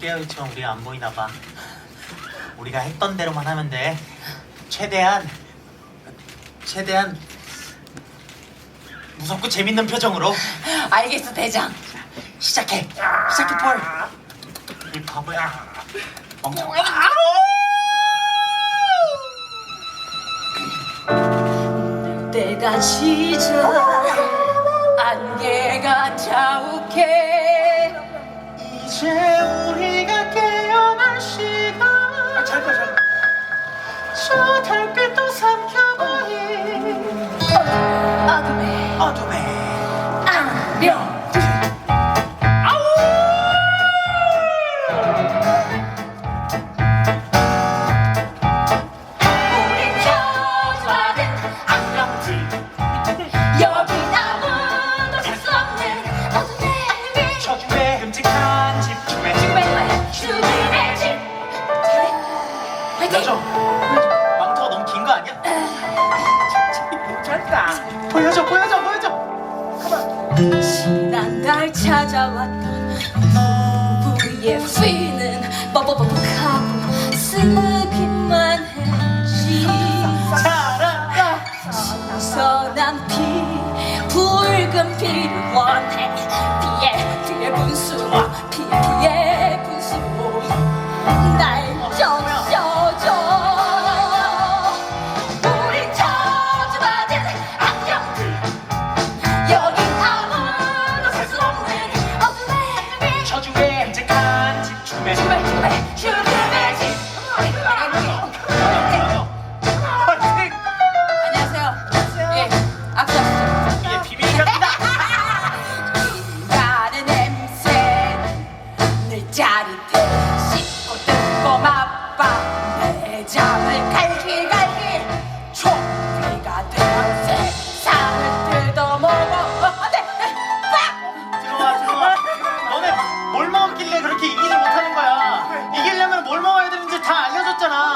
깨어있지만 우리가 안 보이나 봐. 우리가 했던 대로만 하면 돼. 최대한 최대한 무섭고 재밌는 표정으로 알겠어 대장. 시작해. 시작해 볼. 이 바보야. 멍청아. 때가 시절 안개가 자욱해 이제 우리가 깨어날 시간. 아, 잘 봐, 잘 봐. 저 달빛도 삼켜보니 어둠에 어둠에 안녕 보여줘 보여줘 보여줘. 지난달 찾아왔던 부부의 피는 뻐뻐뻐뻑하고 쓰기만 했지. 잘한다 선한 피 붉은 피를 me. 먹길래 그렇게 이기지 못하는 거야. 이기려면 뭘 먹어야 되는지 다 알려줬잖아.